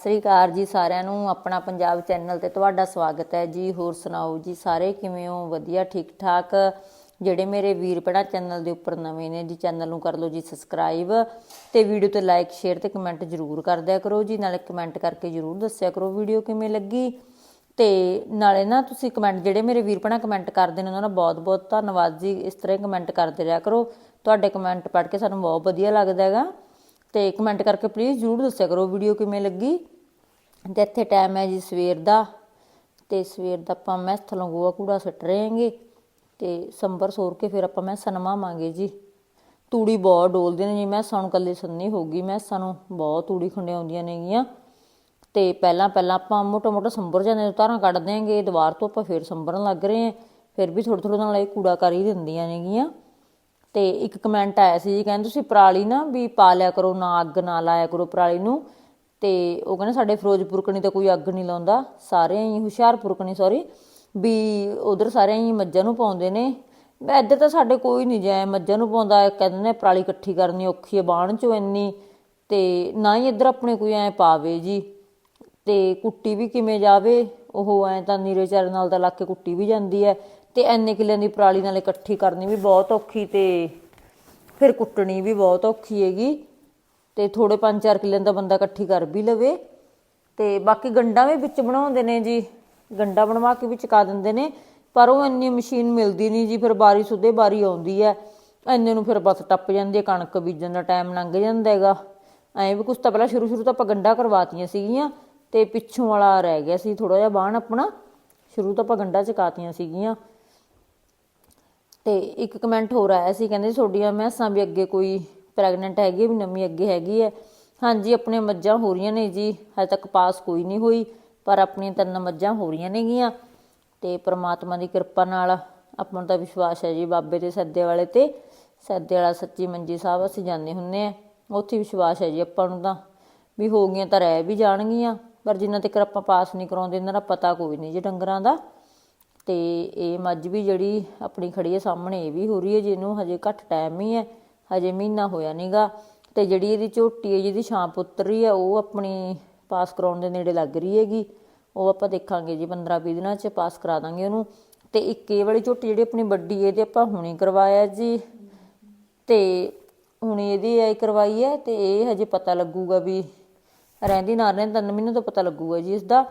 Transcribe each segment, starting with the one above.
ਸਤਿ ਸ੍ਰੀ ਅਕਾਲ ਜੀ ਸਾਰਿਆਂ ਨੂੰ, ਆਪਣਾ ਪੰਜਾਬ ਚੈਨਲ ਤੇ ਤੁਹਾਡਾ ਸਵਾਗਤ ਹੈ। ਜੀ, ਹੋਰ ਸੁਣਾਓ ਜੀ ਸਾਰੇ ਕਿਵੇਂ ਹੋ? ਵਧੀਆ ਠੀਕ ਠਾਕ ਜਿਹੜੇ ਮੇਰੇ ਵੀਰ ਭੈਣਾਂ ਚੈਨਲ ਦੇ ਉੱਪਰ ਨਵੇਂ ਨੇ, ਜੀ ਚੈਨਲ ਨੂੰ ਕਰ ਲਓ ਜੀ ਸਬਸਕ੍ਰਾਈਬ ਤੇ ਵੀਡੀਓ ਤੇ ਲਾਈਕ, ਸ਼ੇਅਰ ਤੇ ਕਮੈਂਟ ਜ਼ਰੂਰ ਕਰ ਦਿਆ ਕਰੋ ਜੀ। ਨਾਲੇ ਕਮੈਂਟ ਕਰਕੇ ਜ਼ਰੂਰ ਦੱਸਿਆ ਕਰੋ ਵੀਡੀਓ ਕਿਵੇਂ ਲੱਗੀ। ਤੇ ਨਾਲੇ ਨਾ ਤੁਸੀਂ ਕਮੈਂਟ, ਜਿਹੜੇ ਮੇਰੇ ਵੀਰ ਭੈਣਾਂ ਕਮੈਂਟ ਕਰਦੇ ਨੇ, ਉਹਨਾਂ ਦਾ ਬਹੁਤ ਬਹੁਤ ਧੰਨਵਾਦ ਜੀ। ਇਸ ਤਰ੍ਹਾਂ ਹੀ ਕਮੈਂਟ ਕਰਦੇ ਰਿਹਾ ਕਰੋ। ਤੁਹਾਡੇ ਕਮੈਂਟ ਪੜ੍ਹ ਕੇ ਸਾਨੂੰ ਬਹੁਤ ਵਧੀਆ ਲੱਗਦਾ ਹੈਗਾ। ਤੇ ਕਮੈਂਟ ਕਰਕੇ ਪਲੀਜ਼ ਜ਼ਰੂਰ ਦੱਸਿਆ ਕਰੋ ਵੀਡੀਓ ਕਿਵੇਂ ਲੱਗੀ। ਤੇ ਇੱਥੇ ਟਾਈਮ ਹੈ ਜੀ ਸਵੇਰ ਦਾ, ਤੇ ਸਵੇਰ ਦਾ ਆਪਾਂ ਮੈਂ ਥਲੋਂ ਗੋਆ ਕੂੜਾ ਸੁੱਟ ਰਹੇ ਹਾਂਗੇ, ਤੇ ਸੰਬਰ ਸੋਰ ਕੇ ਫਿਰ ਆਪਾਂ ਮੈਸਾਂ ਨਵਾਵਾਂਗੇ ਜੀ। ਤੂੜੀ ਬਹੁਤ ਡੋਲਦੇ ਨੇ ਜੀ ਮੈਂ ਸਾਨੂੰ ਕੱਲੇ ਸੰਨੀ ਹੋ ਗਈ ਮੈਸਾਂ ਨੂੰ ਬਹੁਤ ਤੂੜੀ ਖੰਡੇ ਆਉਂਦੀਆਂ ਨੇਗੀਆਂ। ਤੇ ਪਹਿਲਾਂ ਪਹਿਲਾਂ ਆਪਾਂ ਮੋਟਾ ਮੋਟਾ ਸੰਬਰ ਜਾਂਦੇ ਨੇ ਤਾਰਾਂ ਕੱਢ ਦਿਆਂਗੇ ਦੀਵਾਰ ਤੋਂ ਆਪਾਂ ਫੇਰ ਸੰਭਰਨ ਲੱਗ ਰਹੇ ਹਾਂ, ਫਿਰ ਵੀ ਥੋੜਾ ਥੋੜਾ ਨਾਲ ਇਹ ਕੂੜਾ ਕਰ ਹੀ ਦਿੰਦੀਆਂ ਨੇਗੀਆਂ। ਤੇ ਇੱਕ ਕਮੈਂਟ ਆਇਆ ਸੀ ਜੀ, ਕਹਿੰਦੇ ਤੁਸੀਂ ਪਰਾਲੀ ਨਾ ਵੀ ਪਾ ਲਿਆ ਕਰੋ, ਨਾ ਅੱਗ ਨਾ ਲਾਇਆ ਕਰੋ ਪਰਾਲੀ ਨੂੰ। ਤੇ ਉਹ ਕਹਿੰਦੇ ਸਾਡੇ ਫਿਰੋਜ਼ਪੁਰ ਕਣੀ ਤਾਂ ਕੋਈ ਅੱਗ ਨਹੀਂ ਲਾਉਂਦਾ, ਸਾਰੇ ਹੀ ਹੁਸ਼ਿਆਰਪੁਰ ਕਣੀ ਸੌਰੀ ਵੀ ਉਧਰ ਸਾਰੇ ਹੀ ਮੱਝਾਂ ਨੂੰ ਪਾਉਂਦੇ ਨੇ। ਮੈਂ ਇੱਧਰ ਤਾਂ ਸਾਡੇ ਕੋਈ ਨਹੀਂ ਜਾਏ, ਮੱਝਾਂ ਨੂੰ ਪਾਉਂਦਾ, ਕਹਿੰਦੇ ਨੇ ਪਰਾਲੀ ਇਕੱਠੀ ਕਰਨੀ ਔਖੀ ਹੈ ਬਾਣ ਚੋਂ ਇੰਨੀ। ਤੇ ਨਾ ਹੀ ਇੱਧਰ ਆਪਣੇ ਕੋਈ ਐ ਪਾਵੇ ਜੀ। ਤੇ ਕੁੱਟੀ ਵੀ ਕਿਵੇਂ ਜਾਵੇ, ਉਹ ਐ ਤਾਂ ਨੀਰੇ ਚਾਰ ਨਾਲ ਤਾਂ ਲੱਗ ਕੇ ਕੁੱਟੀ ਵੀ ਜਾਂਦੀ ਹੈ ਤੇ ਐਨੇ ਕਿੱਲਿਆਂ ਦੀ ਪਰਾਲੀ ਨਾਲ ਇਕੱਠੀ ਕਰਨੀ ਵੀ ਬਹੁਤ ਔਖੀ ਤੇ ਫਿਰ ਕੁੱਟਣੀ ਵੀ ਬਹੁਤ ਔਖੀ ਹੈਗੀ। ਤੇ ਥੋੜੇ 5-4 ਕਿੱਲਿਆਂ ਦਾ ਬੰਦਾ ਇਕੱਠੀ ਕਰ ਵੀ ਲਵੇ। ਤੇ ਬਾਕੀ ਗੰਡਾ ਵੀ ਵਿੱਚ ਬਣਾਉਂਦੇ ਨੇ ਜੀ। ਗੰਡਾ ਬਣਵਾ ਕੇ ਵੀ ਚਕਾ ਦਿੰਦੇ ਨੇ। ਪਰ ਉਹ ਇੰਨੀ ਮਸ਼ੀਨ ਮਿਲਦੀ ਨਹੀਂ ਜੀ, ਫਿਰ ਬਾਰੀ ਸੁਦੇ ਬਾਰੀ ਆਉਂਦੀ ਹੈ। ਇੰਨੇ ਨੂੰ ਫਿਰ ਬਸ ਟੱਪ ਜਾਂਦੀ ਹੈ, ਕਣਕ ਬੀਜਣ ਦਾ ਟਾਈਮ ਲੰਘ ਜਾਂਦਾ ਹੈਗਾ। ਐਂ ਵੀ ਕੁਛ ਤਾਂ ਪਹਿਲਾਂ ਸ਼ੁਰੂ ਸ਼ੁਰੂ ਤਾਂ ਆਪਾਂ ਗੰਡਾ ਕਰਵਾਤੀਆਂ ਸੀਗੀਆਂ ਤੇ ਪਿੱਛੋਂ ਵਾਲਾ ਰਹਿ ਗਿਆ ਸੀ ਥੋੜਾ ਜਿਹਾ ਬਾਣ ਆਪਣਾ। ਸ਼ੁਰੂ ਤਾਂ ਆਪਾਂ ਗੰਡਾ ਚਕਾਤੀਆਂ ਸੀਗੀਆਂ। ਤੇ ਇੱਕ ਕਮੈਂਟ ਹੋਰ ਆਇਆ ਸੀ ਕਹਿੰਦੇ ਤੁਹਾਡੀਆਂ ਮੈਸਾਂ ਵੀ ਅੱਗੇ ਕੋਈ ਪ੍ਰੈਗਨੈਂਟ ਹੈਗੀ ਹੈ, ਵੀ ਨਵੀਂ ਅੱਗੇ ਹੈਗੀ ਹੈ ਹਾਂਜੀ ਆਪਣੇ ਮੱਝਾਂ ਹੋ ਰਹੀਆਂ ਨੇ ਜੀ ਹਜੇ ਤੱਕ ਪਾਸ ਕੋਈ ਨਹੀਂ ਹੋਈ ਪਰ ਆਪਣੀਆਂ ਤਿੰਨ ਮੱਝਾਂ ਹੋ ਰਹੀਆਂ ਨੇਗੀਆਂ ਤੇ ਪ੍ਰਮਾਤਮਾ ਦੀ ਕਿਰਪਾ ਨਾਲ ਆਪਾਂ ਨੂੰ ਤਾਂ ਵਿਸ਼ਵਾਸ ਹੈ ਜੀ ਬਾਬੇ ਦੇ ਸੱਦੇ ਵਾਲੇ ਤੇ। ਸੱਦੇ ਵਾਲਾ ਸੱਚੀ ਮੰਜੀ ਸਾਹਿਬ ਅਸੀਂ ਜਾਂਦੇ ਹੁੰਨੇ ਆ ਉੱਥੇ ਵਿਸ਼ਵਾਸ ਹੈ ਜੀ ਆਪਾਂ ਨੂੰ ਤਾਂ ਵੀ ਹੋ ਗਈਆਂ ਤਾਂ ਰਹਿ ਵੀ ਜਾਣਗੀਆਂ ਪਰ ਜਿੰਨਾ ਤੱਕ ਆਪਾਂ ਪਾਸ ਨਹੀਂ ਕਰਾਉਂਦੇ ਇਹਨਾਂ ਦਾ ਪਤਾ ਕੋਈ ਨਹੀਂ ਜੀ ਡੰਗਰਾਂ ਦਾ। ਤੇ ਇਹ ਮੱਝ ਵੀ ਜਿਹੜੀ ਆਪਣੀ ਖੜੀ ਹੈ ਸਾਹਮਣੇ, ਇਹ ਵੀ ਹੋ ਰਹੀ ਹੈ, ਜਿਹਨੂੰ ਹਜੇ ਘੱਟ ਟਾਈਮ ਹੀ ਹੈ, ਹਜੇ ਮਹੀਨਾ ਹੋਇਆ ਨਹੀਂਗਾ ਤੇ ਜਿਹੜੀ ਇਹਦੀ ਝੋਟੀ ਹੈ, ਜਿਹਦੀ ਛਾਂ ਪੁੱਤਰੀ ਹੈ, ਉਹ ਆਪਣੀ ਪਾਸ ਕਰਾਉਣ ਦੇ ਨੇੜੇ ਲੱਗ ਰਹੀ ਹੈਗੀ। ਉਹ ਆਪਾਂ ਦੇਖਾਂਗੇ ਜੀ 15 20 ਦਿਨਾਂ ਚ ਪਾਸ ਕਰਾ ਦਾਂਗੇ ਉਹਨੂੰ। ਤੇ ਇੱਕ ਇਹ ਵਾਲੀ ਝੋਟੀ ਜਿਹੜੀ ਆਪਣੀ ਵੱਡੀ ਇਹਦੇ ਆਪਾਂ ਹੁਣੇ ਕਰਵਾਇਆ ਜੀ। ਤੇ ਹੁਣ ਇਹਦੀ ਐ ਕਰਵਾਈ ਹੈ ਤੇ ਇਹ ਹਜੇ ਪਤਾ ਲੱਗੂਗਾ ਵੀ ਰਹਿੰਦੀ ਨਾ ਰਹਿੰਦੀ, ਤਿੰਨ ਮਹੀਨੇ ਤੋਂ ਪਤਾ ਲੱਗੂਗਾ ਜੀ ਇਸ ਦਾ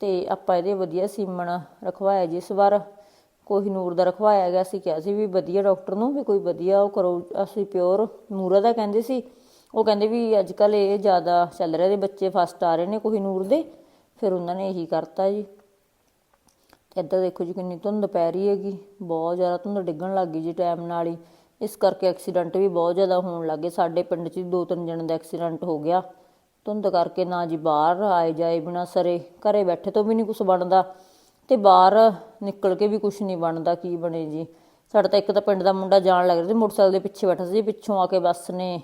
ਤੇ ਆਪਾਂ ਇਹਦੇ ਵਧੀਆ ਸੀਮਣ ਰਖਵਾਇਆ ਜੀ ਇਸ ਵਾਰ। ਨੂਰ ਦਾ ਰਖਵਾਇਆ ਗਿਆ ਸੀ ਕਿਹਾ ਸੀ ਵੀ ਵਧੀਆ ਡਾਕਟਰ ਨੂੰ ਵੀ ਕੋਈ ਵਧੀਆ ਉਹ ਕਰੋ, ਅਸੀਂ ਪਿਓਰ। ਨੂਰਾ ਦਾ ਕਹਿੰਦੇ ਸੀ, ਉਹ ਕਹਿੰਦੇ ਵੀ ਅੱਜ ਕੱਲ ਇਹ ਜ਼ਿਆਦਾ ਚੱਲ ਰਿਹਾ ਦੇ ਬੱਚੇ ਫਸਟ ਆ ਰਹੇ ਨੇ ਕੋਹੀਨੂਰ ਦੇ, ਫਿਰ ਉਹਨਾਂ ਨੇ ਇਹੀ ਕਰਤਾ ਜੀ। ਤੇ ਇੱਧਰ ਦੇਖੋ ਜੀ ਕਿੰਨੀ ਧੁੰਦ ਪੈ ਰਹੀ ਹੈਗੀ, ਬਹੁਤ ਜ਼ਿਆਦਾ ਧੁੰਦ ਡਿੱਗਣ ਲੱਗ ਗਈ ਜੀ ਟਾਈਮ ਨਾਲ ਹੀ। ਇਸ ਕਰਕੇ ਐਕਸੀਡੈਂਟ ਵੀ ਬਹੁਤ ਜ਼ਿਆਦਾ ਹੋਣ ਲੱਗੇ ਸਾਡੇ ਪਿੰਡ 'ਚ ਦੋ ਤਿੰਨ ਜਣਾਂ ਦਾ ਐਕਸੀਡੈਂਟ ਹੋ ਗਿਆ। ਧੁੰਦ ਕਰਕੇ ਨਾ ਜੀ ਬਾਹਰ ਆਏ ਜਾਏ ਬਿਨਾ ਸਰੇ, ਘਰੇ ਬੈਠੇ ਤੋਂ ਵੀ ਨਹੀਂ ਕੁਝ ਬਣਦਾ। ਤੇ ਬਾਹਰ ਨਿਕਲ ਕੇ ਵੀ ਕੁਝ ਨਹੀਂ ਬਣਦਾ, ਕੀ ਬਣੇ ਜੀ? ਸਾਡਾ ਤਾਂ ਇੱਕ ਤਾਂ ਪਿੰਡ ਦਾ ਮੁੰਡਾ ਜਾਣ ਲੱਗ ਰਿਹਾ ਸੀ, ਮੋਟਰਸਾਈਕਲ ਦੇ ਪਿੱਛੇ ਬੈਠਾ ਸੀ, ਪਿੱਛੋਂ ਆ ਕੇ ਬੱਸ ਨੇ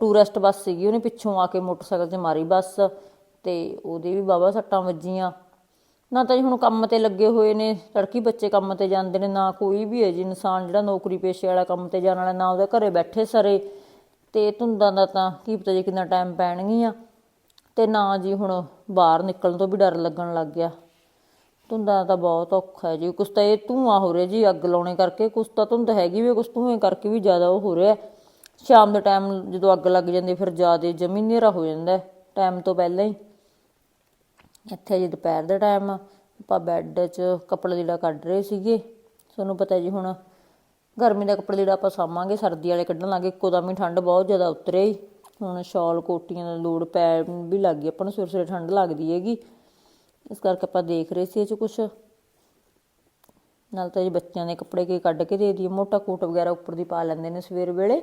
ਟੂਰਿਸਟ ਬੱਸ ਸੀਗੀ, ਉਹਨੇ ਪਿੱਛੋਂ ਆ ਕੇ ਮੋਟਰਸਾਈਕਲ ਚ ਮਾਰੀ ਬੱਸ। ਤੇ ਉਹਦੇ ਵੀ ਬਾਬਾ ਸੱਟਾਂ ਵੱਜੀਆਂ। ਨਾ ਤਾਂ ਜੀ ਹੁਣ ਕੰਮ ਤੇ ਲੱਗੇ ਹੋਏ ਨੇ, ਤੜਕੀ ਬੱਚੇ ਕੰਮ ਤੇ ਜਾਂਦੇ ਨੇ, ਨਾ ਕੋਈ ਵੀ ਹੈ ਜੀ ਇਨਸਾਨ ਜਿਹੜਾ ਨੌਕਰੀ ਪੇਸ਼ੇ ਵਾਲਾ ਕੰਮ ਤੇ ਜਾਣ ਵਾਲਾ, ਨਾ ਉਹਦੇ ਘਰੇ ਬੈਠੇ ਸਰੇ। ਤੇ ਧੁੰਦਾਂ ਦਾ ਤਾਂ ਕੀ ਪਤਾ ਜੀ ਕਿੰਨਾ ਟਾਈਮ ਪੈਣਗੀਆਂ। ਤੇ ਨਾ ਜੀ ਹੁਣ ਬਾਹਰ ਨਿਕਲਣ ਤੋਂ ਵੀ ਡਰ ਲੱਗਣ ਲੱਗ ਗਿਆ। ਧੁੰਦਾਂ ਦਾ ਬਹੁਤ ਔਖਾ ਹੈ ਜੀ। ਕੁਛ ਤਾਂ ਇਹ ਧੂਆਂ ਹੋ ਰਿਹਾ ਜੀ, ਅੱਗ ਲਾਉਣੇ ਕਰਕੇ। ਕੁਛ ਤਾਂ ਧੁੰਦ ਹੈਗੀ ਵੀ ਕੁਛ ਧੂਏ ਕਰਕੇ ਵੀ ਜ਼ਿਆਦਾ ਉਹ ਹੋ ਰਿਹਾ। ਸ਼ਾਮ ਦੇ ਟਾਈਮ ਜਦੋਂ ਅੱਗ ਲੱਗ ਜਾਂਦੀ, ਫਿਰ ਜ਼ਿਆਦਾ ਜਮੀ ਹਨੇਰਾ ਹੋ ਜਾਂਦਾ ਟਾਈਮ ਤੋਂ ਪਹਿਲਾਂ ਹੀ। ਇੱਥੇ ਜੀ ਦੁਪਹਿਰ ਦੇ ਟਾਈਮ ਆਪਾਂ ਬੈੱਡ 'ਚ ਕੱਪੜਾ ਲੀੜਾ ਕੱਢ ਰਹੇ ਸੀਗੇ। ਤੁਹਾਨੂੰ ਪਤਾ ਜੀ ਹੁਣ ਗਰਮੀ ਦਾ ਕੱਪੜਾ ਜਿਹੜਾ ਆਪਾਂ ਸਾਂਭਾਂਗੇ ਸਰਦੀ ਵਾਲੇ ਕੱਢਣ ਲੱਗੇ ਇੱਕੋ ਦਮ ਹੀ ਠੰਡ ਬਹੁਤ ਜ਼ਿਆਦਾ ਉਤਰੇ। ਹੁਣ ਸ਼ਾਲ, ਕੋਟੀਆਂ ਦਾ ਲੋੜ ਪੈ ਵੀ ਲੱਗ ਗਈ। ਆਪਾਂ ਨੂੰ ਸਵੇਰੇ ਸਵੇਰੇ ਠੰਡ ਲੱਗਦੀ ਹੈਗੀ। ਇਸ ਕਰਕੇ ਆਪਾਂ ਦੇਖ ਰਹੇ ਸੀ ਇਹ 'ਚ ਕੁਛ। ਨਾਲ ਤਾਂ ਜੀ ਬੱਚਿਆਂ ਦੇ ਕੱਪੜੇ ਕੀ ਕੱਢ ਕੇ ਦੇ ਦਈਏ। ਮੋਟਾ ਕੋਟ ਵਗੈਰਾ ਉੱਪਰ ਦੀ ਪਾ ਲੈਂਦੇ ਨੇ ਸਵੇਰ ਵੇਲੇ।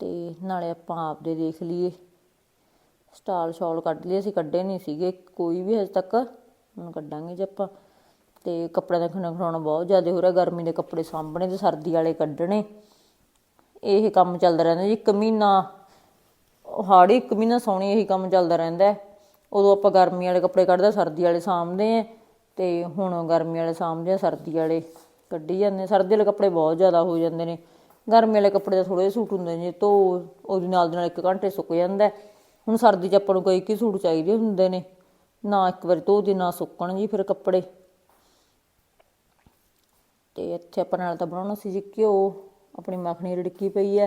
ਤੇ ਨਾਲੇ ਆਪਾਂ ਆਪਦੇ ਦੇਖ ਲਈਏ। ਸਟਾਲ ਸ਼ਾਲ ਕੱਢ ਲਈਏ। ਅਸੀਂ ਕੱਢੇ ਨਹੀਂ ਸੀਗੇ। ਕੋਈ ਵੀ ਹਜੇ ਤੱਕ। ਹੁਣ ਕੱਢਾਂਗੇ ਜੇ ਆਪਾਂ। ਤੇ ਕੱਪੜਿਆਂ ਦਾ ਖਣਾ ਖਣਾਉਣਾ ਬਹੁਤ ਜ਼ਿਆਦਾ ਹੋ ਰਿਹਾ, ਗਰਮੀ ਦੇ ਕੱਪੜੇ ਸਾਂਭਣੇ ਤੇ ਸਰਦੀ ਵਾਲੇ ਕੱਢਣੇ। ਇਹ ਕੰਮ ਚੱਲਦਾ ਰਹਿੰਦਾ ਜੀ, ਇੱਕ ਮਹੀਨਾ, ਹਾੜੀ ਇੱਕ ਮਹੀਨਾ ਸੌਣੀ ਇਹੀ ਕੰਮ ਚੱਲਦਾ ਰਹਿੰਦਾ ਉਦੋਂ ਆਪਾਂ ਗਰਮੀ ਵਾਲੇ ਕੱਪੜੇ ਕੱਢਦੇ ਸਰਦੀ ਵਾਲੇ ਸਾਂਭਦੇ ਆ ਤੇ ਹੁਣ ਗਰਮੀ ਵਾਲੇ ਸਾਂਭਦੇ ਆ ਸਰਦੀ ਵਾਲੇ ਕੱਢੀ ਜਾਂਦੇ ਸਰਦੀ ਵਾਲੇ ਕੱਪੜੇ ਬਹੁਤ ਜ਼ਿਆਦਾ ਹੋ ਜਾਂਦੇ ਨੇ। ਗਰਮੀ ਵਾਲੇ ਕੱਪੜੇ ਤਾਂ ਥੋੜੇ ਸੂਟ ਹੁੰਦੇ ਨੇ, ਧੋ, ਉਹਦੇ ਨਾਲ ਦੇ ਨਾਲ ਇੱਕ ਘੰਟੇ ਸੁੱਕ ਜਾਂਦਾ ਹੁਣ ਸਰਦੀ 'ਚ ਆਪਾਂ ਨੂੰ ਕੋਈ ਕੀ ਸੂਟ ਚਾਹੀਦੇ ਹੁੰਦੇ ਨੇ, ਨਾ ਇੱਕ ਵਾਰੀ ਧੋ ਦੇ, ਨਾ ਸੁੱਕਣ ਜੀ ਫਿਰ ਕੱਪੜੇ। ਤੇ ਇੱਥੇ ਆਪਾਂ ਨਾਲ ਤਾਂ ਬਣਾਉਣਾ ਸੀ ਜੀ ਘਿਓ, ਆਪਣੀ ਮੱਖਣੀ ਰਿੜਕੀ ਪਈ ਹੈ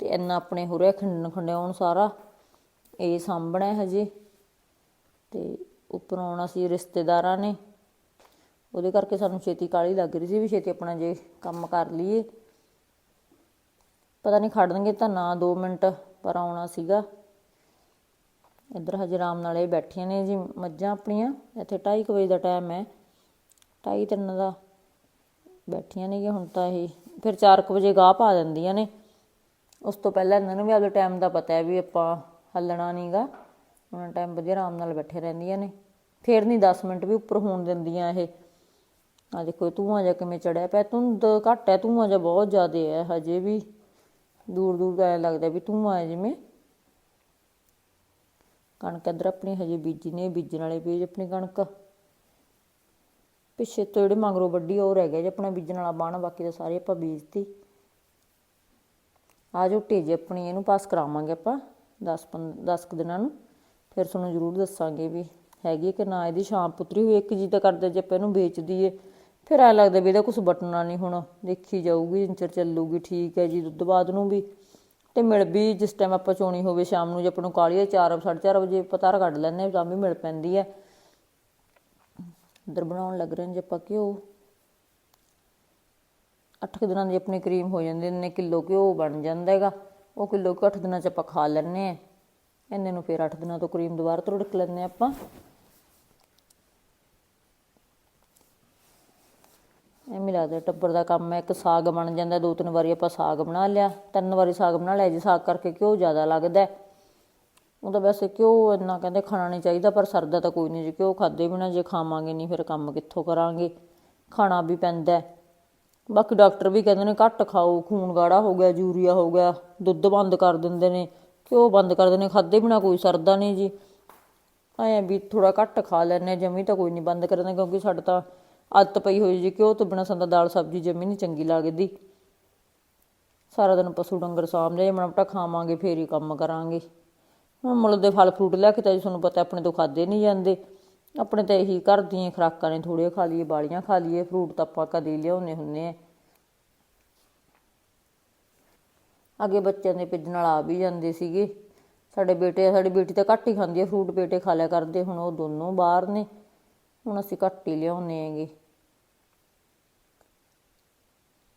ਤੇ ਇੰਨਾ ਆਪਣੇ ਹੋ ਰਿਹਾ ਖੰਡਣ ਖੰਡਿਆਉਣ ਸਾਰਾ, ਇਹ ਸਾਂਭਣਾ ਹੈ ਹਜੇ। ਤੇ ਉੱਪਰੋਂ ਆਉਣਾ ਸੀ ਰਿਸ਼ਤੇਦਾਰਾਂ ਨੇ, ਉਹਦੇ ਕਰਕੇ ਸਾਨੂੰ ਛੇਤੀ ਕਾਲੀ ਲੱਗ ਰਹੀ ਸੀ ਵੀ ਛੇਤੀ ਆਪਣਾ ਜੇ ਕੰਮ ਕਰ ਲਈਏ। ਪਤਾ ਨਹੀਂ ਖੜਨਗੇ ਤਾਂ ਨਾ 2 ਮਿੰਟ ਪਰ ਆਉਣਾ ਸੀਗਾ। ਇੱਧਰ ਹਜੇ ਆਰਾਮ ਨਾਲ ਇਹ ਬੈਠੀਆਂ ਨੇ ਜੀ ਮੱਝਾਂ ਆਪਣੀਆਂ, ਇੱਥੇ 2:30 ਵਜੇ ਦਾ ਟਾਈਮ ਹੈ। 2:30 ਤਿੰਨ ਦਾ ਬੈਠੀਆਂ ਨੇ ਹੁਣ ਤਾਂ ਇਹ, ਫਿਰ 4 ਵਜੇ ਗਾਹ ਪਾ ਦਿੰਦੀਆਂ ਨੇ। ਉਸ ਤੋਂ ਪਹਿਲਾਂ ਇਹਨਾਂ ਨੂੰ ਵੀ ਆਪਦੇ ਟਾਈਮ ਦਾ ਪਤਾ ਹੈ ਵੀ ਆਪਾਂ ਹੱਲਣਾ ਨਹੀਂਗਾ ਉਹਨਾਂ ਟਾਈਮ ਵਧੀਆ ਆਰਾਮ ਨਾਲ ਬੈਠੇ ਰਹਿੰਦੀਆਂ ਨੇ। ਫੇਰ ਨਹੀਂ 10 ਮਿੰਟ ਵੀ ਉੱਪਰ ਹੋਣ ਦਿੰਦੀਆਂ ਇਹ। ਆ ਦੇਖੋ, ਧੂਆਂ ਜਿਹਾ ਕਿਵੇਂ ਚੜਿਆ ਪਿਆ, ਧੁੰਦ ਘੱਟ ਹੈ, ਧੂਆਂ ਜਿਹਾ ਬਹੁਤ ਜ਼ਿਆਦਾ ਹੈ, ਹਜੇ ਵੀ ਦੂਰ ਦੂਰ ਐ ਲੱਗਦਾ ਵੀ ਧੂਆਂ ਹੈ ਜਿਵੇਂ। ਕਣਕ ਇੱਧਰ ਆਪਣੀ ਹਜੇ ਬੀਜੀ ਨੇ, ਬੀਜਣ ਵਾਲੇ ਬੀਜ ਆਪਣੀ ਕਣਕ। ਪਿੱਛੇ ਤੋਂ ਜਿਹੜੇ ਮਗਰੋਂ ਵੱਡੀ ਉਹ ਰਹਿ ਗਿਆ ਜੇ ਆਪਣਾ ਬੀਜਣ ਵਾਲਾ ਬਾਣ ਬਾਕੀ ਤਾਂ ਸਾਰੇ ਆਪਾਂ ਬੀਜਤੀ। ਆ ਜੋ ਢੇਜ ਆਪਣੀ, ਇਹਨੂੰ ਪਾਸ ਕਰਾਵਾਂਗੇ ਆਪਾਂ 10 10 ਕੁ ਦਿਨਾਂ ਨੂੰ। ਫਿਰ ਤੁਹਾਨੂੰ ਜ਼ਰੂਰ ਦੱਸਾਂਗੇ ਵੀ ਹੈਗੀ ਕਿ ਨਾ, ਇਹਦੀ ਸ਼ਾਮ ਪੁੱਤਰੀ ਹੋਈ, ਇੱਕ ਜੀ ਤਾਂ ਕਰਦੇ ਜੇ ਆਪਾਂ ਇਹਨੂੰ ਵੇਚ ਦਈਏ। ਫਿਰ ਐ ਲੱਗਦਾ ਵੀ ਇਹਦਾ ਕੁਝ ਬਟਨਾ ਨਹੀਂ ਹੁਣ, ਦੇਖੀ ਜਾਊਗੀ ਜਿੰਚਰ ਚੱਲੂਗੀ, ਠੀਕ ਹੈ ਜੀ, ਦੁੱਧ ਬਾਅਦ ਨੂੰ ਵੀ। ਤੇ ਮਿਲ ਵੀ ਜਿਸ ਟਾਈਮ ਆਪਾਂ ਚੋਣੀ ਹੋਵੇ, ਸ਼ਾਮ ਨੂੰ ਜੇ ਆਪਾਂ ਨੂੰ ਕਾਲੀ 4 4:30 ਵਜੇ ਪਤਾਰ ਕੱਢ ਲੈਂਦੇ ਹਾਂ, ਤਾਂ ਵੀ ਮਿਲ ਪੈਂਦੀ ਹੈ। ਇੱਧਰ ਬਣਾਉਣ ਲੱਗ ਰਹੇ ਨੇ ਜੇ ਆਪਾਂ ਘਿਓ। 8 ਦਿਨਾਂ ਦੀ ਆਪਣੀ ਕਰੀਮ ਹੋ ਜਾਂਦੀ ਨੇ ਕਿਲੋ ਘਿਓ ਬਣ ਜਾਂਦਾ ਹੈਗਾ। ਉਹ ਕਿਲੋ ਘੱਟ ਦਿਨਾਂ ਚ ਆਪਾਂ ਖਾ ਲੈਣੇ ਆ ਇਹਨੇ ਨੂੰ ਫਿਰ 8 ਦਿਨਾਂ ਤੋਂ ਕਰੀਮ ਦੁਬਾਰਾ ਤੋਂ ਰੜਕ ਲੈਂਦੇ ਹਾਂ ਆਪਾਂ। ਐਵੇਂ ਲੱਗਦਾ ਟੱਬਰ ਦਾ ਕੰਮ ਹੈ, ਇੱਕ ਸਾਗ ਬਣ ਜਾਂਦਾ, ਦੋ ਤਿੰਨ ਵਾਰੀ ਆਪਾਂ ਸਾਗ ਬਣਾ ਲਿਆ, ਤਿੰਨ ਵਾਰੀ ਸਾਗ ਬਣਾ ਲਿਆ, ਜੀ ਸਾਗ ਕਰਕੇ ਘਿਓ ਜ਼ਿਆਦਾ ਲੱਗਦਾ ਉਹ ਤਾਂ ਵੈਸੇ ਘਿਓ ਇੰਨਾ ਕਹਿੰਦੇ ਖਾਣਾ ਨਹੀਂ ਚਾਹੀਦਾ, ਪਰ ਸਰਦਾ ਤਾਂ ਕੋਈ ਨਹੀਂ ਜੀ, ਘਿਓ ਖਾਦੇ ਬਿਨਾ ਜੇ ਖਾਵਾਂਗੇ ਨਹੀਂ, ਫਿਰ ਕੰਮ ਕਿੱਥੋਂ ਕਰਾਂਗੇ? ਖਾਣਾ ਵੀ ਪੈਂਦਾ ਬਾਕੀ ਡਾਕਟਰ ਵੀ ਕਹਿੰਦੇ ਨੇ ਘੱਟ ਖਾਓ, ਖੂਨ ਗਾੜਾ ਹੋ ਗਿਆ, ਯੂਰੀਆ ਹੋ ਗਿਆ, ਦੁੱਧ ਬੰਦ ਕਰ ਦਿੰਦੇ ਨੇ, ਘਿਓ ਬੰਦ ਕਰ ਦਿੰਦੇ ਨੇ, ਖਾਦੇ ਬਿਨਾ ਕੋਈ ਸਰਦਾ ਨਹੀਂ ਜੀ। ਐਂ ਵੀ ਥੋੜਾ ਘੱਟ ਖਾ ਲੈਣੇ ਜਮੀ ਤਾਂ ਕੋਈ ਨਹੀਂ ਬੰਦ ਕਰਦੇ, ਕਿਉਂਕਿ ਸਾਡਾ ਤਾਂ ਆਦਤ ਪਈ ਹੋਈ ਜੀ ਘਿਓ ਤੋਂ ਬਿਨਾ ਸੰਦਾ ਦਾਲ ਸਬਜ਼ੀ ਜਮੀ ਨਹੀਂ ਚੰਗੀ ਲੱਗਦੀ। ਸਾਰਾ ਦਿਨ ਪਸ਼ੂ ਡੰਗਰ ਸਾਂਭਦੇ ਮਨਪਟਾ ਖਾਵਾਂਗੇ, ਫੇਰ ਹੀ ਕੰਮ ਕਰਾਂਗੇ। ਹੁਣ ਮੁੱਲ ਦੇ ਫਲ ਫਰੂਟ ਲੈ ਕੇ ਤਾਂ ਜੀ ਤੁਹਾਨੂੰ ਪਤਾ ਆਪਣੇ ਤੋਂ ਖਾਦੇ ਨਹੀਂ ਜਾਂਦੇ। ਆਪਣੇ ਤਾਂ ਇਹੀ ਘਰ ਦੀਆਂ ਖੁਰਾਕਾਂ ਨੇ, ਥੋੜ੍ਹੀਆਂ ਖਾ ਲਈਏ ਬਾਲੀਆਂ ਖਾ ਲਈਏ, ਫਰੂਟ ਤਾਂ ਆਪਾਂ ਕਦੇ ਲਿਆਉਨੇ ਹੁੰਨੇ ਆ। ਅੱਗੇ ਬੱਚਿਆਂ ਦੇ ਭੇਜਣ ਨਾਲ ਆ ਵੀ ਜਾਂਦੇ ਸੀਗੇ। ਸਾਡੇ ਬੇਟੇ, ਸਾਡੀ ਬੇਟੀ ਤਾਂ ਘੱਟ ਹੀ ਖਾਂਦੀ ਹੈ ਫਰੂਟ ਬੇਟੇ ਖਾ ਲਿਆ ਕਰਦੇ, ਹੁਣ ਉਹ ਦੋਨੋਂ ਬਾਹਰ ਨੇ। ਹੁਣ ਅਸੀਂ ਘੱਟ ਹੀ ਲਿਆਉਨੇ ਹੈਗੇ।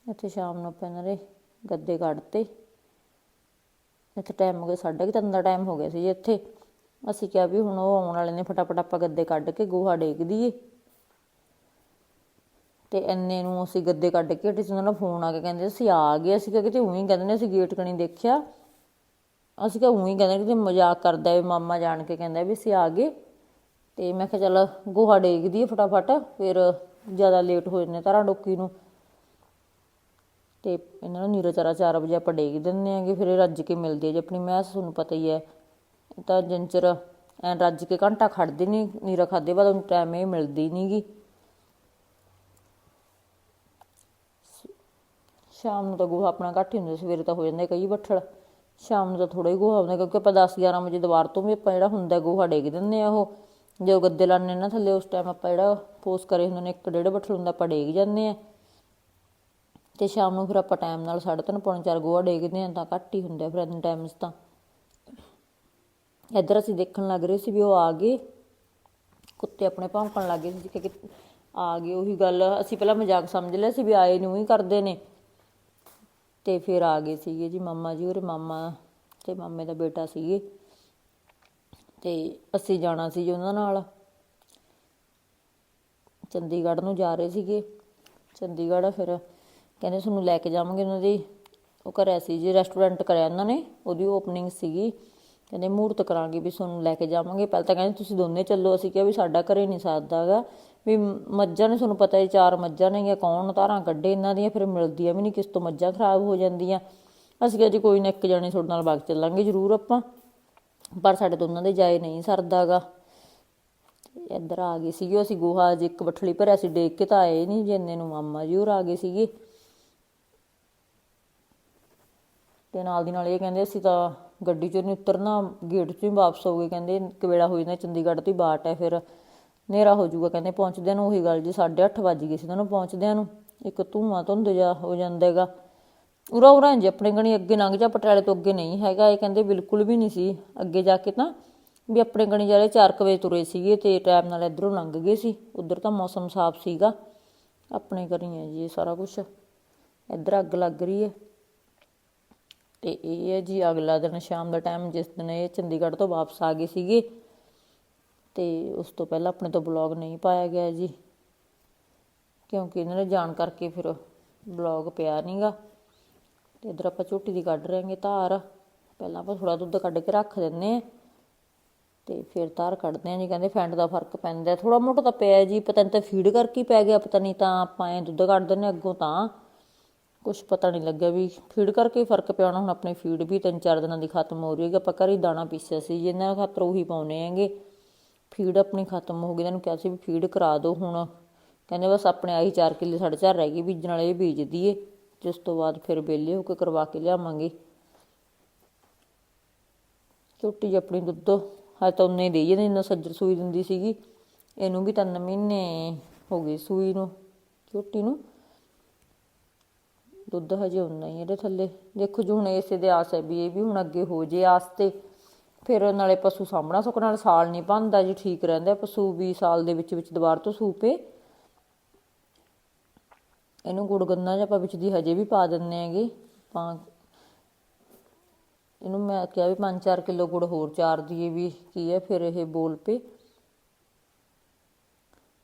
ਇੱਥੇ ਸ਼ਾਮ ਨੂੰ ਆਪਾਂ ਇਹਨਾਂ ਦੇ ਗੱਦੇ ਕੱਢਤੇ। ਇੱਥੇ ਟਾਈਮ ਹੋ ਗਿਆ, ਸਾਢੇ ਕਿ ਤਿੰਨ ਦਾ ਟਾਈਮ ਹੋ ਗਿਆ ਸੀ ਜੀ ਇੱਥੇ। ਅਸੀਂ ਕਿਹਾ ਵੀ ਹੁਣ ਉਹ ਆਉਣ ਵਾਲੇ ਨੇ ਫਟਾਫਟ ਆਪਾਂ ਗੱਦੇ ਕੱਢ ਕੇ ਗੋਹਾ ਡੇਕ ਦਈਏ ਤੇ ਇੰਨੇ ਨੂੰ ਅਸੀਂ ਗੱਦੇ ਕੱਢ ਕੇ ਹਟੇ ਸੀ, ਉਹਨਾਂ ਦਾ ਫੋਨ ਆ ਕੇ ਕਹਿੰਦੇ ਅਸੀਂ ਆ ਗਏ, ਅਸੀਂ ਕਿਹਾ ਕਿਤੇ ਉਹੀ ਕਹਿੰਦੇ ਨੇ ਅਸੀਂ ਗੇਟ ਕਣੀ ਦੇਖਿਆ। ਅਸੀਂ ਕਿਹਾ ਉਹੀ ਕਹਿੰਦੇ ਕਿਤੇ ਮਜ਼ਾਕ ਕਰਦਾ ਹੈ ਮਾਮਾ ਜਾਣ ਕੇ ਕਹਿੰਦਾ ਵੀ ਅਸੀਂ ਆ ਗਏ। ਤੇ ਮੈਂ ਕਿਹਾ ਚੱਲ ਗੋਹਾ ਡੇਕ ਦਈਏ ਫਟਾਫਟ, ਫਿਰ ਜ਼ਿਆਦਾ ਲੇਟ ਹੋ ਜਾਂਦੇ ਤਾਰਾ ਡੋਕੀ ਨੂੰ। ਤੇ ਇਹਨਾਂ ਨੂੰ ਨੀਰਾ ਚਾਰਾ 4 ਵਜੇ ਆਪਾਂ ਡੇਕ ਦਿੰਦੇ ਆਂਗੇ, ਫਿਰ ਇਹ ਰੱਜ ਕੇ ਮਿਲਦੀ ਹੈ ਜੇ ਆਪਣੀ ਮੈਸ, ਤੁਹਾਨੂੰ ਪਤਾ ਹੀ ਹੈ। ਤਾਂ ਜਿੰਚਰ ਐ ਰੱਜ ਕੇ ਘੰਟਾ ਖੜਦੀ ਨਹੀਂ ਨੀਰਾ ਖਾਦੇ ਬਾਅਦ ਉਹਨੂੰ ਟਾਈਮ ਇਹ ਮਿਲਦੀ ਨਹੀਂਗੀ ਸ਼ਾਮ ਨੂੰ ਤਾਂ ਗੋਹਾ ਆਪਣਾ ਘੱਟ ਹੀ ਹੁੰਦਾ, ਸਵੇਰੇ ਤਾਂ ਹੋ ਜਾਂਦਾ ਕਈ ਬੱਠਲ ਸ਼ਾਮ ਨੂੰ ਤਾਂ ਥੋੜਾ ਹੀ ਗੋਹਾ ਹੁੰਦਾ, ਕਿਉਂਕਿ ਆਪਾਂ 10 11 ਵਜੇ ਦੀਵਾਰ ਤੋਂ ਵੀ ਆਪਾਂ ਜਿਹੜਾ ਹੁੰਦਾ ਗੋਹਾ ਡੇਕ ਦਿੰਦੇ ਆ ਉਹ। ਜਦੋਂ ਗੱਦੇ ਲਾਣੇ ਨਾ ਥੱਲੇ, ਉਸ ਟਾਈਮ ਆਪਾਂ ਜਿਹੜਾ ਪੋਸ ਕਰੇ ਹੁੰਦੇ ਨੇ, ਇੱਕ ਡੇਢ ਬੱਠਲ ਹੁੰਦਾ, ਆਪਾਂ ਡੇਕ ਜਾਂਦੇ ਆ। ਤੇ ਸ਼ਾਮ ਨੂੰ ਫਿਰ ਆਪਾਂ ਟਾਈਮ ਨਾਲ 3:30 ਪੌਣੇ 4 ਗੋਹਾ ਡੇਕਦੇ ਆ ਤਾਂ ਘੱਟ ਹੀ ਹੁੰਦਾ ਫਿਰ ਇੰਨੇ ਟਾਈਮਸ ਤਾਂ। ਇੱਧਰ ਅਸੀਂ ਦੇਖਣ ਲੱਗ ਰਹੇ ਸੀ ਵੀ ਉਹ ਆ ਗਏ। ਕੁੱਤੇ ਆਪਣੇ ਭੌਂਕਣ ਲੱਗ ਗਏ ਸੀ ਕਿ ਕਿ ਆ ਗਏ। ਉਹੀ ਗੱਲ, ਅਸੀਂ ਪਹਿਲਾਂ ਮਜ਼ਾਕ ਸਮਝ ਲਿਆ ਸੀ ਵੀ ਆਏ ਨੂੰ ਹੀ ਕਰਦੇ ਨੇ। ਤੇ ਫਿਰ ਆ ਗਏ ਸੀਗੇ ਜੀ ਮਾਮਾ ਜੀ ਉਹਰੇ ਮਾਮਾ ਤੇ ਮਾਮੇ ਦਾ ਬੇਟਾ ਸੀਗੇ। ਤੇ ਅਸੀਂ ਜਾਣਾ ਸੀ ਜੀ ਉਹਨਾਂ ਨਾਲ। ਚੰਡੀਗੜ੍ਹ ਨੂੰ ਜਾ ਰਹੇ ਸੀਗੇ। ਚੰਡੀਗੜ੍ਹ ਫਿਰ ਕਹਿੰਦੇ ਤੁਹਾਨੂੰ ਲੈ ਕੇ ਜਾਵਾਂਗੇ ਉਹਨਾਂ ਦੀ। ਉਹ ਕਰਿਆ ਸੀ ਜੀ ਰੈਸਟੋਰੈਂਟ ਕਰਿਆ ਉਹਨਾਂ ਨੇ। ਉਹਦੀ ਓਪਨਿੰਗ ਸੀਗੀ। ਕਹਿੰਦੇ ਮੂਰਤ ਕਰਾਂਗੇ ਵੀ ਤੁਹਾਨੂੰ ਲੈ ਕੇ ਜਾਵਾਂਗੇ। ਪਹਿਲਾਂ ਤਾਂ ਕਹਿੰਦੇ ਤੁਸੀਂ ਦੋਨੇ ਚੱਲੋ, ਅਸੀਂ ਕਿਹਾ ਵੀ ਸਾਡਾ ਘਰੇ ਨਹੀਂ ਸਰਦਾਗਾ ਵੀ ਮੱਝਾਂ ਨੇ ਤੁਹਾਨੂੰ ਪਤਾ ਹੈ, ਚਾਰ ਮੱਝਾਂ ਨੇ ਕੌਣ, ਧਾਰਾਂ ਕੱਢੇ ਇਹਨਾਂ ਦੀਆਂ, ਫਿਰ ਮਿਲਦੀਆਂ ਵੀ ਨਹੀਂ, ਕਿਸ ਤੋਂ ਮੱਝਾਂ ਖਰਾਬ ਹੋ ਜਾਂਦੀਆਂ। ਅਸੀਂ ਕਿਹਾ ਜੀ ਕੋਈ ਨਾ, ਇੱਕ ਜਣੇ ਤੁਹਾਡੇ ਨਾਲ ਬਾਗ ਚੱਲਾਂਗੇ ਜ਼ਰੂਰ ਆਪਾਂ। ਪਰ ਸਾਡੇ ਦੋਨਾਂ ਦੇ ਜਾਏ ਨਹੀਂ ਸਰਦਾਗਾ ਇੱਧਰ ਆ ਗਏ ਸੀਗੇ, ਅਸੀਂ ਗੋਹਾ ਅੱਜ ਇੱਕ ਬੱਠਲੀ ਭਰਿਆ ਸੀ, ਡੇਕ ਕੇ ਤਾਂ ਆਏ ਨਹੀਂ ਜਿੰਨੇ ਨੂੰ ਮਾਮਾ ਜੀ ਹੋਰ ਆ ਗਏ ਸੀਗੇ। ਤੇ ਨਾਲ ਦੀ ਨਾਲ ਇਹ ਕਹਿੰਦੇ ਅਸੀਂ ਤਾਂ ਗੱਡੀ ਚੋਂ ਨਹੀਂ ਉਤਰਨਾ ਗੇਟ ਚੋਂ ਹੀ ਵਾਪਸ ਹੋ ਗਏ, ਕਹਿੰਦੇ ਕਵੇਲਾ ਹੋ ਜਾਂਦਾ, ਚੰਡੀਗੜ੍ਹ ਤੋਂ ਹੀ ਬਾਟ ਹੈ ਫਿਰ। ਹਨੇਰਾ ਹੋ ਜਾਊਗਾ, ਕਹਿੰਦੇ ਪਹੁੰਚਦਿਆਂ ਨੂੰ ਉਹੀ ਗੱਲ ਜੀ 8:30 ਵੱਜ ਗਏ ਸੀ ਉਹਨਾਂ ਨੂੰ ਪਹੁੰਚਦਿਆਂ ਨੂੰ, ਇੱਕ ਧੂਆਂ ਧੁੰਦ ਜਾ ਹੋ ਜਾਂਦਾ ਹੈਗਾ। ਉਰਾ ਉਰਾ ਜੀ, ਆਪਣੇ ਗਣੀ ਅੱਗੇ ਲੰਘ ਜਾ, ਪਟਿਆਲੇ ਤੋਂ ਅੱਗੇ ਨਹੀਂ ਹੈਗਾ, ਇਹ ਕਹਿੰਦੇ ਬਿਲਕੁਲ ਵੀ ਨਹੀਂ ਸੀ। ਅੱਗੇ ਜਾ ਕੇ ਤਾਂ ਵੀ ਆਪਣੇ ਗਣੀ ਜਿਹੜੇ 4 ਵਜੇ ਤੁਰੇ ਸੀਗੇ ਤੇ ਟਾਈਮ ਨਾਲ ਇਧਰੋਂ ਲੰਘ ਗਏ ਸੀ। ਉਧਰ ਤਾਂ ਮੌਸਮ ਸਾਫ਼ ਸੀਗਾ। ਆਪਣੇ ਘਰੀ ਹੈ ਜੀ, ਇਹ ਸਾਰਾ ਕੁਝ ਇੱਧਰ ਅੱਗ ਲੱਗ ਰਹੀ ਹੈ। ਤੇ ਇਹ ਹੈ ਜੀ ਅਗਲਾ ਦਿਨ ਸ਼ਾਮ ਦਾ ਟਾਈਮ ਜਿਸ ਦਿਨ ਇਹ ਚੰਡੀਗੜ੍ਹ ਤੋਂ ਵਾਪਸ ਆ ਗਏ ਸੀਗੇ ਤੇ ਉਸ ਤੋਂ ਪਹਿਲਾਂ ਆਪਣੇ ਤੋਂ ਬਲੌਗ ਨਹੀਂ ਪਾਇਆ ਗਿਆ ਜੀ। ਕਿਉਂਕਿ ਇਹਨਾਂ ਨੇ ਜਾਣ ਕਰਕੇ ਫਿਰ ਬਲੌਗ ਪਿਆ ਨਹੀਂਗਾ ਤੇ ਇਧਰ ਆਪਾਂ ਝੋਟੀ ਦੀ ਕੱਢ ਰਹੇਗੇ ਧਾਰ। ਪਹਿਲਾਂ ਆਪਾਂ ਥੋੜਾ ਦੁੱਧ ਕੱਢ ਕੇ ਰੱਖ ਦਿੰਨੇ ਆ ਤੇ ਫਿਰ ਧਾਰ ਕੱਢਦੇ ਆ ਜੀ। ਕਹਿੰਦੇ ਫੈਂਟ ਦਾ ਫ਼ਰਕ ਪੈਂਦਾ। ਥੋੜਾ ਮੋਟਾ ਤਾਂ ਪਿਆ ਜੀ। ਪਤਾ ਨਹੀਂ ਤਾਂ ਫੀਡ ਕਰਕੇ ਪੈ ਗਿਆ। ਪਤਾ ਨਹੀਂ ਤਾਂ ਆਪਾਂ ਐ ਦੁੱਧ ਕੱਢ ਦਿੰਨੇ ਅੱਗੋਂ ਤਾਂ। ਕੁਝ ਪਤਾ ਨਹੀਂ ਲੱਗਿਆ ਵੀ ਫੀਡ ਕਰਕੇ ਫ਼ਰਕ ਪਿਆ ਹੋਣਾ, ਹੁਣ ਆਪਣੀ ਫੀਡ ਵੀ ਤਿੰਨ ਚਾਰ ਦਿਨਾਂ ਦੀ ਖਤਮ ਹੋ ਰਹੀ ਹੈ ਆਪਾਂ ਘਰੇ ਹੀ ਦਾਣਾ ਪੀਸਿਆ ਸੀ ਜਿੰਨਾ ਖਾਤਰ ਉਹੀ ਪਾਉਨੇ ਹੈਗੇ। ਫੀਡ ਆਪਣੀ ਖਤਮ ਹੋ ਗਈ, ਇਹਨਾਂ ਨੂੰ ਕਿਹਾ ਸੀ ਵੀ ਫੀਡ ਕਰਾ ਦਿਓ ਹੁਣ। ਕਹਿੰਦੇ ਬਸ ਆਪਣੇ ਆਹੀ 4 ਕਿੱਲੇ ਸਾਢੇ ਚਾਰ ਰਹਿ ਗਈ ਬੀਜਣ ਵਾਲੇ ਇਹ ਬੀਜ ਦਈਏ ਜਿਸ ਤੋਂ ਬਾਅਦ ਫਿਰ ਵਿਹਲੇ ਹੋ ਕੇ ਕਰਵਾ ਕੇ ਲਿਆਵਾਂਗੇ। ਝੋਟੀ ਜਿਹੀ ਆਪਣੀ ਦੁੱਧ ਹਾਂ ਤਾਂ ਉਹਨੇ ਦੇਈ ਜਾਂਦੀ ਜਿੰਨਾ ਸੱਜਰ ਸੂਈ ਦਿੰਦੀ ਸੀਗੀ। ਇਹਨੂੰ ਵੀ ਤਿੰਨ ਮਹੀਨੇ ਹੋ ਗਏ ਸੂਈ ਨੂੰ ਝੋਟੀ ਨੂੰ। ਦੁੱਧ ਹਜੇ ਉਨਾ ਹੀ ਇਹਦੇ ਥੱਲੇ। ਦੇਖੋ ਜੀ, ਹੁਣ ਇਸੇ ਦੇ ਆਸ ਹੈ ਵੀ ਇਹ ਵੀ ਹੁਣ ਅੱਗੇ ਹੋ ਜੇ ਆਸ ਤੇ। ਫਿਰ ਨਾਲੇ ਪਸ਼ੂ ਸਾਹਮਣਾ ਸੁੱਕ ਨਾਲ ਸਾਲ ਨਹੀਂ ਬਣਦਾ ਜੀ, ਠੀਕ ਰਹਿੰਦਾ ਪਸ਼ੂ ਵੀ ਸਾਲ ਦੇ ਵਿੱਚ ਵਿੱਚ ਦੁਬਾਰ ਤੋਂ ਸੂਪੇ। ਇਹਨੂੰ ਗੁੜ ਗੰਨਾ ਜਿਹਾ ਆਪਾਂ ਵਿੱਚ ਦੀ ਹਜੇ ਵੀ ਪਾ ਦਿੰਨੇ ਹੈਗੇ। ਆਪਾਂ ਇਹਨੂੰ ਮੈਂ ਕਿਹਾ ਵੀ 5-4 ਕਿਲੋ ਗੁੜ ਹੋਰ ਚਾਰ ਦੀਏ ਵੀ ਕੀ ਹੈ, ਫਿਰ ਇਹ ਬੋਲ ਪੇ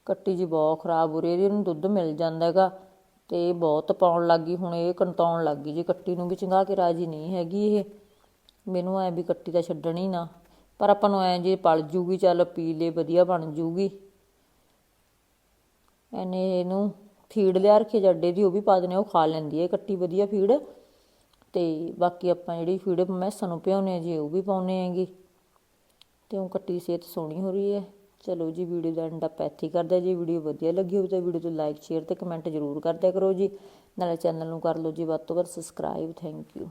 ਕੱਟੀ ਜੀ ਬਹੁਤ ਖਰਾਬ ਹੋ ਰਹੀ ਹੈ, ਇਹਨੂੰ ਦੁੱਧ ਮਿਲ ਜਾਂਦਾ ਹੈਗਾ। ਤੇ ਇਹ ਬਹੁਤ ਪਾਉਣ ਲੱਗ ਗਈ, ਹੁਣ ਇਹ ਕੰਤਾਉਣ ਲੱਗ ਗਈ, ਜੀ ਕੱਟੀ ਨੂੰ ਵੀ ਚੰਗਾ ਕੇ ਰਾਜੀ ਨਹੀਂ ਹੈਗੀ ਇਹ, ਮੈਨੂੰ ਐ ਵੀ ਕੱਟੀ ਤਾਂ ਛੱਡਣੀ ਨਾ, ਪਰ ਆਪਾਂ ਨੂੰ ਐ ਜੇ ਪਲ ਜੂਗੀ, ਚੱਲ ਪੀ ਲੇ ਵਧੀਆ ਬਣ ਜੂਗੀ। ਐਨੇ ਇਹਨੂੰ ਫੀਡ ਲਿਆ ਰੱਖੀ ਜੱਡੇ ਦੀ ਉਹ ਵੀ ਪਾ ਦਨੇ ਉਹ ਖਾ ਲੈਂਦੀ ਹੈ ਕੱਟੀ ਵਧੀਆ ਫੀਡ। ਤੇ ਬਾਕੀ ਆਪਾਂ ਜਿਹੜੀ ਫੀਡ ਮੈਸਾਂ ਨੂੰ ਪਿਆਉਨੇ ਆ, ਜੀ ਉਹ ਵੀ ਪਾਉਨੇ ਆਂਗੇ ਤੇ ਉਹ ਕੱਟੀ ਦੀ ਸਿਹਤ ਸੋਹਣੀ ਹੋ ਰਹੀ ਹੈ। ਚਲੋ ਜੀ, ਵੀਡੀਓ ਦਾ ਐਂਡ ਆਪਾਂ ਇੱਥੇ ਹੀ ਕਰਦੇ ਹਾਂ। ਜੇ ਵੀਡੀਓ ਵਧੀਆ ਲੱਗੀ ਹੋਵੇ ਤਾਂ ਵੀਡੀਓ ਨੂੰ ਲਾਈਕ ਸ਼ੇਅਰ ਤੇ ਕਮੈਂਟ ਜ਼ਰੂਰ ਕਰਦਿਆ ਕਰੋ ਜੀ ਨਾਲੇ ਚੈਨਲ ਨੂੰ ਕਰ ਲਓ ਜੀ ਵੱਧ ਤੋਂ ਵੱਧ ਸਬਸਕ੍ਰਾਈਬ ਥੈਂਕ ਯੂ